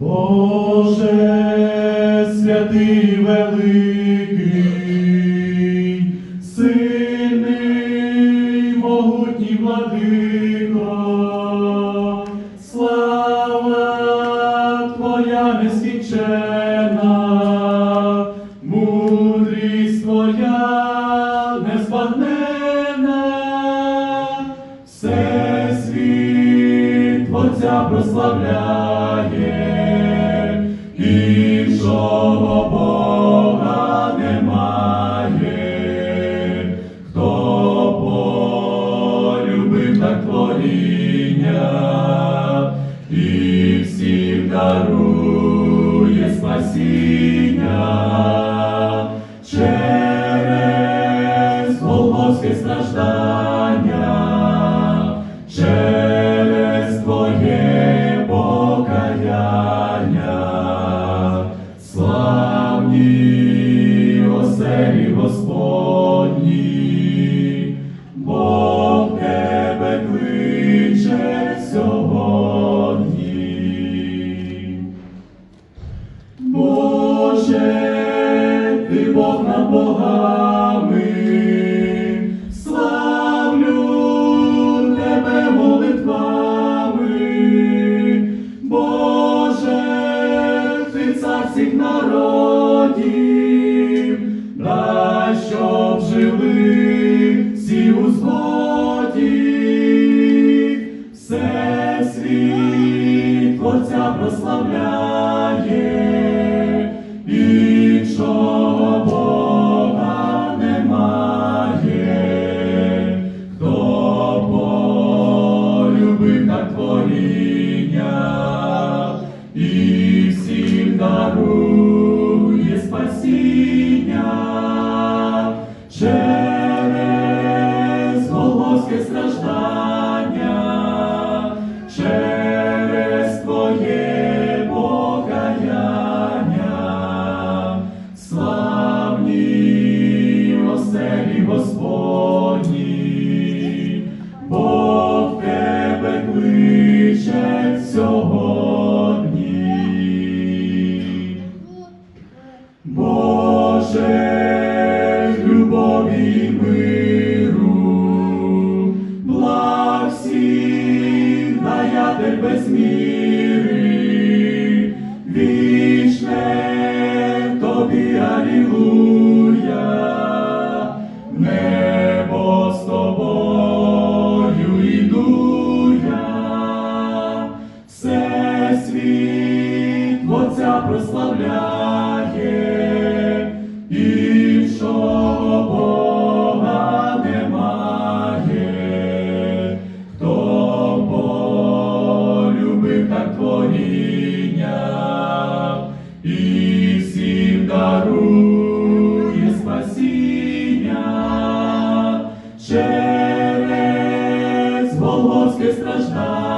Боже, святий великий, Творця прославляє, іншого Бога немає, хто полюбив так творіння і всім дарує спасіння богами, славлю тебе молитвами, Боже, ти цар всіх народів, дай, щоб жили всі у згоді, все світ Творця прославляє, Голгофське страждання, без вічне тобі алілуя, небо з тобою іду все світ Отця прославляє, іншого і всім дарує спасіння через Голгофське страждання.